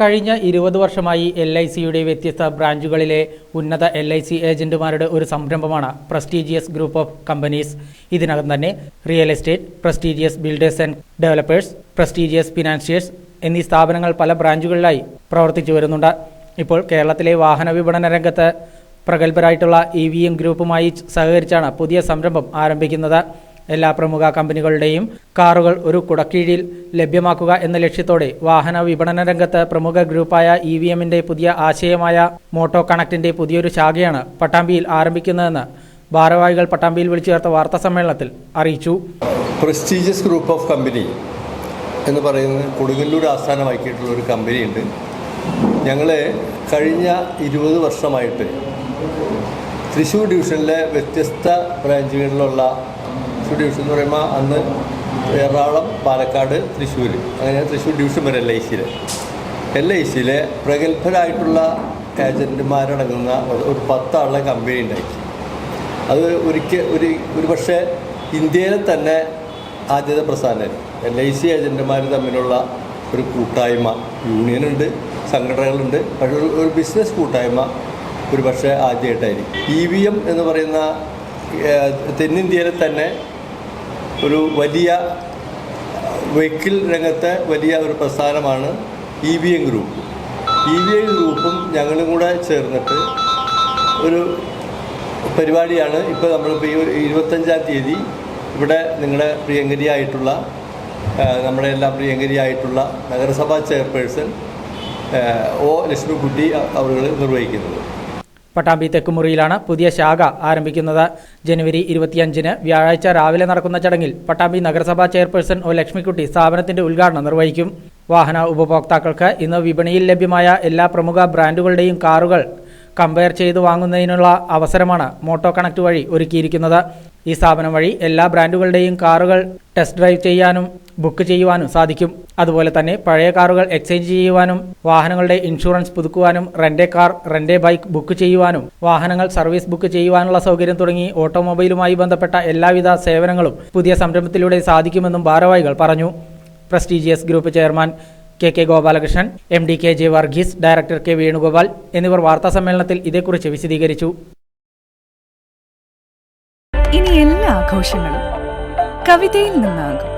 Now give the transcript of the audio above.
കഴിഞ്ഞ ഇരുപത് വർഷമായി എൽ ഐ സിയുടെ വ്യത്യസ്ത ബ്രാഞ്ചുകളിലെ ഉന്നത എൽ ഐ സി ഏജന്റുമാരുടെ ഒരു സംരംഭമാണ് പ്രസ്റ്റീജിയസ് ഗ്രൂപ്പ് ഓഫ് കമ്പനീസ്. ഇതിനകം തന്നെ real estate prestigious builders and developers prestigious financiers എന്നീ സ്ഥാപനങ്ങൾ പല ബ്രാഞ്ചുകളിലായി പ്രവർത്തിച്ചു വരുന്നുണ്ട്. ഇപ്പോൾ കേരളത്തിലെ വാഹന വിപണന രംഗത്ത് പ്രഗത്ഭരായിട്ടുള്ള ഇ വി എം ഗ്രൂപ്പുമായി സഹകരിച്ചാണ് പുതിയ സംരംഭം ആരംഭിക്കുന്നത്. എല്ലാ പ്രമുഖ കമ്പനികളുടെയും കാറുകൾ ഒരു കുടക്കീഴിൽ ലഭ്യമാക്കുക എന്ന ലക്ഷ്യത്തോടെ വാഹന വിപണന രംഗത്ത് പ്രമുഖ ഗ്രൂപ്പായ ഇ വി എമ്മിന്റെ പുതിയ ആശയമായ മോട്ടോ കണക്റ്റിന്റെ പുതിയൊരു ശാഖയാണ് പട്ടാമ്പിയിൽ ആരംഭിക്കുന്നതെന്ന് ഭാരവാഹികൾ പട്ടാമ്പിയിൽ വിളിച്ചു ചേർത്ത വാർത്താ സമ്മേളനത്തിൽ അറിയിച്ചു. പ്രസ്റ്റീജിയസ് ഗ്രൂപ്പ് ഓഫ് കമ്പനി എന്ന് പറയുന്നത് കൊടുങ്ങല്ലൂർ ആസ്ഥാനമാക്കിയിട്ടുള്ള ഒരു കമ്പനിയുണ്ട്. ഞങ്ങൾ കഴിഞ്ഞ ഇരുപത് വർഷമായിട്ട് തൃശ്ശൂർ ഡിവിഷനിലെ വ്യത്യസ്ത ബ്രാഞ്ചുകളിലുള്ള തൃശ്ശൂർ ഡിവിഷൻ എന്ന് പറയുമ്പോൾ അന്ന് എറണാകുളം പാലക്കാട് തൃശ്ശൂർ അങ്ങനെ തൃശ്ശൂർ ഡിവിഷൻ വരെ എൽ ഐ സിയിൽ എൽ ഐ സിയിലെ പ്രഗത്ഭരായിട്ടുള്ള ഏജന്റുമാരടങ്ങുന്ന ഒരു പത്താളുടെ കമ്പനി ഉണ്ടാക്കി അത് ഒരിക്കൽ ഒരു ഒരു പക്ഷേ ഇന്ത്യയിലെ തന്നെ ആദ്യത്തെ പ്രസ്ഥാനം എൽ ഐ സി ഏജന്റുമാർ തമ്മിലുള്ള ഒരു കൂട്ടായ്മ യൂണിയനുണ്ട് സംഘടനകളുണ്ട്. പക്ഷേ ഒരു ബിസിനസ് കൂട്ടായ്മ ഒരു പക്ഷേ ആദ്യമായിട്ടായിരിക്കും. ഇ വി എം എന്ന് പറയുന്ന തെന്നിന്ത്യയിലെ തന്നെ ഒരു വലിയ വെഹിക്കിൾ രംഗത്തെ വലിയ ഒരു പ്രസ്ഥാനമാണ് E V M group E V M ഗ്രൂപ്പും ഞങ്ങളും കൂടെ ചേർന്നിട്ട് ഒരു പരിപാടിയാണ് ഇപ്പോൾ നമ്മളിപ്പോൾ ഈ ഇരുപത്തഞ്ചാം തീയതി ഇവിടെ നിങ്ങളുടെ പ്രിയങ്കരിയായിട്ടുള്ള നമ്മുടെ എല്ലാം പ്രിയങ്കരിയായിട്ടുള്ള നഗരസഭാ ചെയർപേഴ്സൺ ഒ ലക്ഷ്മിക്കുട്ടി അവർ നിർവഹിക്കുന്നത്. പട്ടാമ്പി തെക്കുമുറിയിലാണ് പുതിയ ശാഖ ആരംഭിക്കുന്നത്. ജനുവരി ഇരുപത്തിയഞ്ചിന് വ്യാഴാഴ്ച രാവിലെ നടക്കുന്ന ചടങ്ങിൽ പട്ടാമ്പി നഗരസഭാ ചെയർപേഴ്സൺ ഒ. ലക്ഷ്മിക്കുട്ടി സ്ഥാപനത്തിന്റെ ഉദ്ഘാടനം നിർവഹിക്കും. വാഹന ഉപഭോക്താക്കൾക്ക് ഇന്ന് വിപണിയിൽ ലഭ്യമായ എല്ലാ പ്രമുഖ ബ്രാൻഡുകളുടെയും കാറുകൾ കമ്പയർ ചെയ്ത് വാങ്ങുന്നതിനുള്ള അവസരമാണ് മോട്ടോ കണക്ട് വഴി ഒരുക്കിയിരിക്കുന്നത്. ഈ സ്ഥാപനം വഴി എല്ലാ ബ്രാൻഡുകളുടെയും കാറുകൾ ടെസ്റ്റ് ഡ്രൈവ് ചെയ്യാനും ബുക്ക് ചെയ്യുവാനും സാധിക്കും. അതുപോലെ തന്നെ പഴയ കാറുകൾ എക്സ്ചേഞ്ച് ചെയ്യുവാനും വാഹനങ്ങളുടെ insurance പുതുക്കുവാനും rent a car rent a bike book ചെയ്യുവാനും വാഹനങ്ങൾ സർവീസ് ബുക്ക് ചെയ്യുവാനുള്ള സൗകര്യം തുടങ്ങി ഓട്ടോമൊബൈലുമായി ബന്ധപ്പെട്ട എല്ലാവിധ സേവനങ്ങളും പുതിയ സംരംഭത്തിലൂടെ സാധിക്കുമെന്നും ഭാരവാഹികൾ പറഞ്ഞു. Prestigious group chairman K K Gopalakrishnan M D K J Varghese director K Venugopal എന്നിവർ വാർത്താ സമ്മേളനത്തിൽ ഇതേക്കുറിച്ച് വിശദീകരിച്ചു. ഇനി എല്ലാ ആഘോഷങ്ങളും കവിതയിൽ നിന്നാകും.